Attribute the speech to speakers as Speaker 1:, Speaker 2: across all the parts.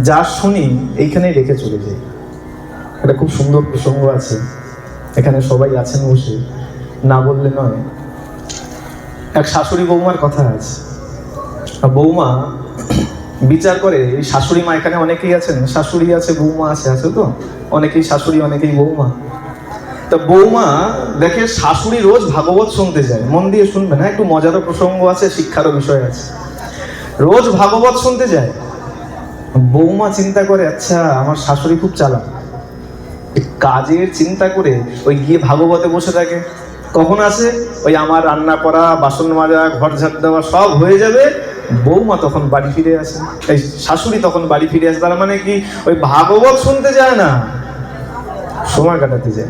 Speaker 1: যা শুনি এইখানেই রেখে চলে যাই। এটা খুব সুন্দর প্রসঙ্গ আছে। এখানে সবাই আছেন বসে। না বললে নয়, এক শাশুড়ি বৌমার কথা আছে। বৌমা বিচার করে, এই শাশুড়ি মা এখানে অনেকেই আছেন, শাশুড়ি আছে, বৌমা আছে আছে তো? অনেকেই শাশুড়ি, অনেকেই বৌমা। তা বৌমা দেখে শাশুড়ি রোজ ভাগবত শুনতে যায়। মন দিয়ে শুনবে না? একটু মজারও প্রসঙ্গ আছে, শিক্ষারও বিষয় আছে। রোজ ভাগবত শুনতে যায়। বৌমা চিন্তা করে আচ্ছা আমার শাশুড়ি খুব চালাক। কাজের চিন্তা করে ওই গিয়ে ভাগবতে বসে থাকে। কখন আসে? ওই আমার রান্না করা, বাসন মাজা, ঘর ঝাড় দেওয়া সব হয়ে যাবে। বৌমা তখন বাড়ি ফিরে আসে। এই শাশুড়ি তখন বাড়ি ফিরে আসে। তার মানে কি? ওই ভাগবত শুনতে যায় না। সময় কাটাতে যায়।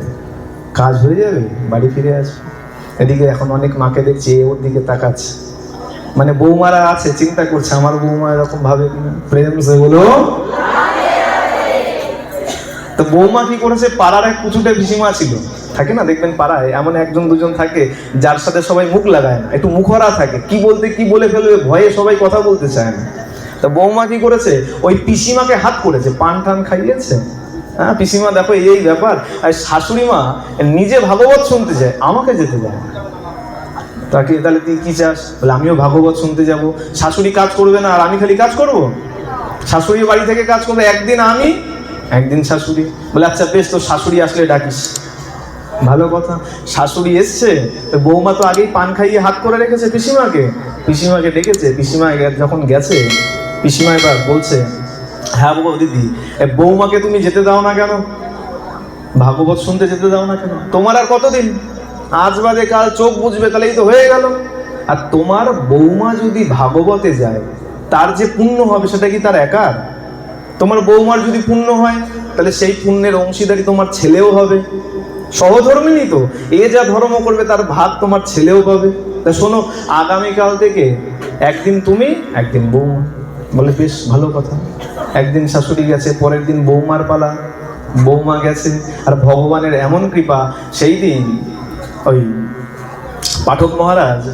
Speaker 1: কাজ হয়ে যাবে, বাড়ি ফিরে আসবে এদিকে এখন অনেক মাকে দেখছি ওর দিকে তাকাচ্ছে। মানে বৌমারা আছে, চিন্তা করছে, আমার বৌমা এরকম ভাবে প্রেম সেগুলো তো বৌমা কি করেছে, পাড়ার এক কুচুটে পিসিমা ছিল। থাকে না, দেখবেন পাড়ায় এমন একজন দুজন থাকে, যার সাথে সবাই মুখ লাগায় না, একটু মুখরা থাকে। কি বলতে, কি বলে ফেলবে, ভয়ে সবাই কথা বলতে চায় না। তো বৌমা কি করেছে, ওই পিসিমাকে হাত করেছে, পান টান খাইয়েছে। হ্যাঁ পিসিমা দেখো এই ব্যাপার, আর শাশুড়ি মা নিজে ভাগবত শুনতে চায়, আমাকে যেতে না। তাকে তাহলে তুই কি চাস? বলে, আমিও ভাগবত শুনতে যাব। শাশুড়ি কাজ করবে না, আর আমি খালি কাজ করব? শাশুড়ি বাড়ি থেকে কাজ করবে, একদিন আমি, একদিন শাশুড়ি। বলে আচ্ছা বেশ তো শাশুড়ি আসলে ডাকিস। ভালো কথা। শাশুড়ি এসছে বৌমা তো আগেই পান খাইয়ে হাত করে রেখেছে পিসিমাকে। পিসিমাকে ডেকেছে, পিসিমা যখন গেছে, পিসিমা এবার বলছে হ্যাঁ বাবু দিদি বৌমাকে তুমি যেতে দাও না কেন? ভাগবত শুনতে যেতে দাও না কেন? তোমার আর কতদিন? আজ বাদে কাল চোখ বুঝবে, তাহলেই তো হয়ে গেল। আর তোমার বৌমা যদি ভাগবতে যায়, তার যে পুণ্য হবে, সেটা কি তার একার? তোমার বৌমার যদি পুণ্য হয়, তাহলে সেই পুণ্যের অংশীদারি তোমার ছেলেও হবে। সহধর্মিনী তো, এ যা ধর্ম করবে, তার ভাগ তোমার ছেলেও পাবে। তা শোনো, আগামীকাল থেকে একদিন তুমি, একদিন বৌমা। বলে, বেশ, ভালো কথা। একদিন শাশুড়ি গেছে, পরের দিন বৌমার পালা। বৌমা গেছে, আর ভগবানের এমন কৃপা, সেই দিন ওই পাঠক মহারাজ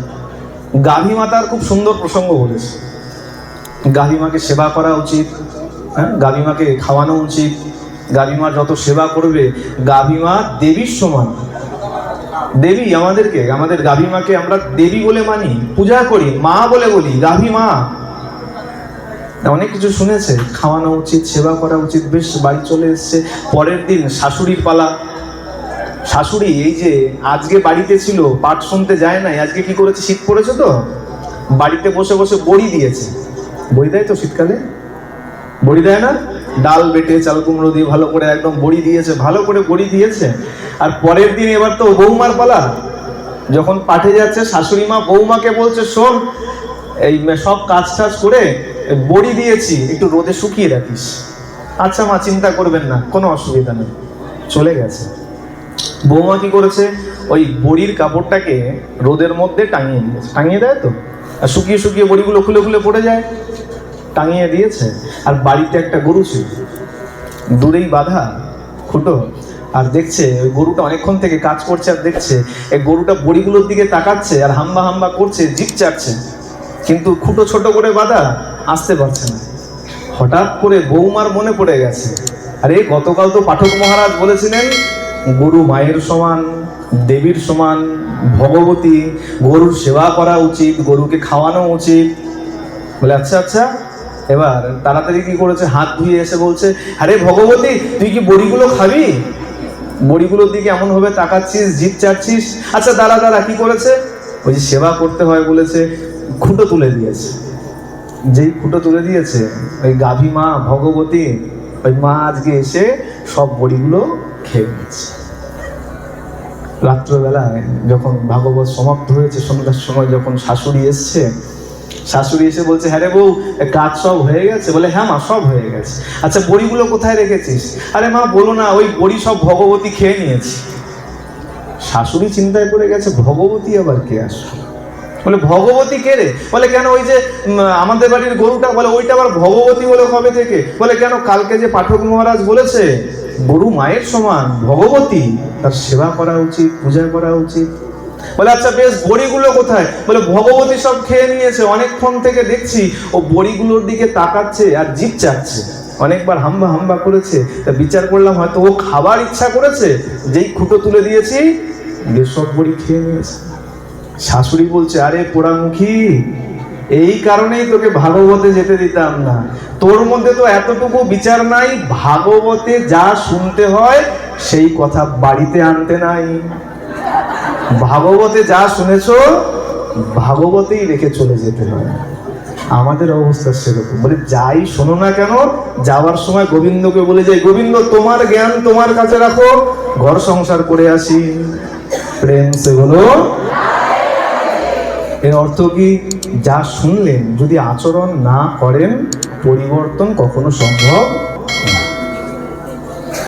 Speaker 1: গাভী মাতার খুব সুন্দর প্রসঙ্গ বলেছে। গাভীমাকে সেবা করা উচিত হ্যাঁ? গাভীমাকে খাওয়ানো উচিত। গাভীমার যত সেবা করবে গাভী মা দেবীর সমান। দেবী আমাদেরকে, আমাদের গাভীমাকে আমরা দেবী বলে মানি, পূজা করি, মা বলে বলি গাভী মা। অনেক কিছু শুনেছে, খাওয়ানো উচিত, সেবা করা উচিত, বেশ বাড়ি চলে এসছে। পরের দিন শাশুড়ির পালা শাশুড়ি, এই যে আজকে বাড়িতে ছিল, পাঠ শুনতে যায় নাই, আজকে কি করেছে? শীত পড়েছে তো? বাড়িতে বসে বসে বড়ি দিয়েছে। বড়ি দেয় তো শীতকালে? বড়ি দেয় না? ডাল বেটে, চাল কুমড়ো দিয়ে ভালো করে একদম বড়ি দিয়েছে, ভালো করে বড়ি দিয়েছে। আর পরের দিন এবার তো বৌমার পালা। যখন পাঠে যাচ্ছে, শাশুড়ি মা বৌমাকে বলছে, শোন, এই সব কাজ টাজ করে বড়ি দিয়েছি, একটু রোদে শুকিয়ে রাখিস আচ্ছা মা, চিন্তা করবেন না, কোনো অসুবিধা নেই। চলে গেছে। বৌমা কি করেছে? ওই বড়ির কাপড়টাকে রোদের মধ্যে টাঙিয়ে দিয়েছে। টাঙিয়ে দেয় তো? আর শুকিয়ে শুকিয়ে বড়িগুলো খুলে খুলে পড়ে যায়। টাঙিয়ে দিয়েছে। আর বাড়িতে একটা গরু ছিল। দূরেই বাঁধা, খুঁটো। আর দেখছে, ওই গরুটা অনেকক্ষণ থেকে কাজ করছে আর দেখছে, এই গরুটা বড়িগুলোর দিকে তাকাচ্ছে আর হাম্বা হাম্বা করছে জিপ চাটছে। কিন্তু খুঁটো ছোট করে বাঁধা, আসতে পারছে না। হঠাৎ করে বৌমার মনে পড়ে গেছে। আরে, গতকাল তো পাঠক মহারাজ বলেছিলেন গরু মায়ের সমান, দেবীর সমান, ভগবতী গরুর সেবা করা উচিত, গরুকে খাওয়ানো উচিত। বলে আচ্ছা আচ্ছা। এবার তাড়াতাড়ি কি করেছে? হাত ধুয়ে এসে বলছে, আরে ভগবতী, তুই কি বড়িগুলো খাবি? বড়িগুলোর দিকে এমন ভাবে তাকাচ্ছিস জিপ চাচ্ছিস আচ্ছা দাঁড়া দাঁড়া, কি করেছে? ওই যে সেবা করতে হয়, বলেছে, খুঁটো তুলে দিয়েছে। যেই খুঁটো তুলে দিয়েছে, ওই গাভী মা ভগবতী, ওই মা আজকে এসে সব বড়িগুলো খেয়ে নিয়েছে। রাত্রবেলায় যখন ভাগবত সমাপ্ত হয়েছে, সন্ধ্যার সময় যখন শাশুড়ি এসছে, শাশুড়ি এসে বলছে হ্যাঁ রে বউ কাজ সব হয়ে গেছে। বলে হ্যাঁ মা, সব হয়ে গেছে। আচ্ছা বড়িগুলো কোথায় রেখেছিস? আরে মা, বলো না, ওই বড়ি সব ভগবতী খেয়ে নিয়েছি। শাশুড়ি চিন্তায় পড়ে গেছে, ভগবতী আবার কে আসলো? বলে, ভগবতী কে রে? বলে, কেন ওই যে আমাদের বাড়ির গরুটা? বলে, ওইটা আবার ভগবতী বলে কবে থেকে? বলে, কেন কালকে যে পাঠক মহারাজ বলেছে গরু মায়ের সমান ভগবতী, তার সেবা করা উচিত, পূজা করা উচিত। বলে আচ্ছা বেশ, বড়িগুলো কোথায়? বলে, ভগবতী সব খেয়ে নিয়েছে, অনেকক্ষণ থেকে দেখছি, ও বড়িগুলোর দিকে তাকাচ্ছে আর জিপ চাচ্ছে। অনেকবার হাম্বা হাম্বা করেছে, তা বিচার করলাম, হয়তো ও খাবার ইচ্ছা করেছে, যেই খুঁটো তুলে দিয়েছি দিয়ে সব বড়ি খেয়ে নিয়েছে। শাশুড়ি বলছে, আরে পোড়ামুখী এই কারণেই তোকে ভাগবতে যেতে দিতাম না। তোর মধ্যে তো এতটুকু বিচার নাই, ভাগবতে যা শুনতে হয়, সেই কথা বাড়িতে আনতে নাই। ভাগবতে যা শুনেছো, ভাগবতেই রেখে চলে যেতে হয়। আমাদের অবস্থা সেরকম। বলে যাই শোনো না কেন, যাওয়ার সময় গোবিন্দকে বলে যাই গোবিন্দ, তোমার জ্ঞান তোমার কাছে রাখো, ঘর সংসার করে আসি। প্রেম সে বলো এর অর্থ কি? যা শুনলেন যদি আচরণ না করেন পরিবর্তন কখনো সম্ভব